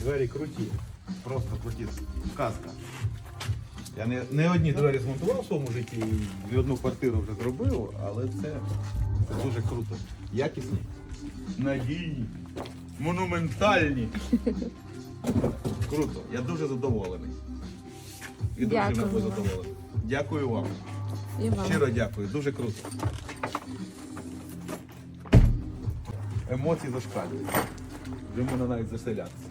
Двері круті. Просто круті. Казка. Я не, не одні двері змонтував в своєму житті, і одну квартиру вже зробив, але це, це дуже круто. Якісні, надійні, монументальні. Круто. Я дуже задоволений. І дружина Дякую вам. Дякую вам. І вам. Щиро дякую, дуже круто. Емоції зашкалюють. Вже можна навіть заселятися.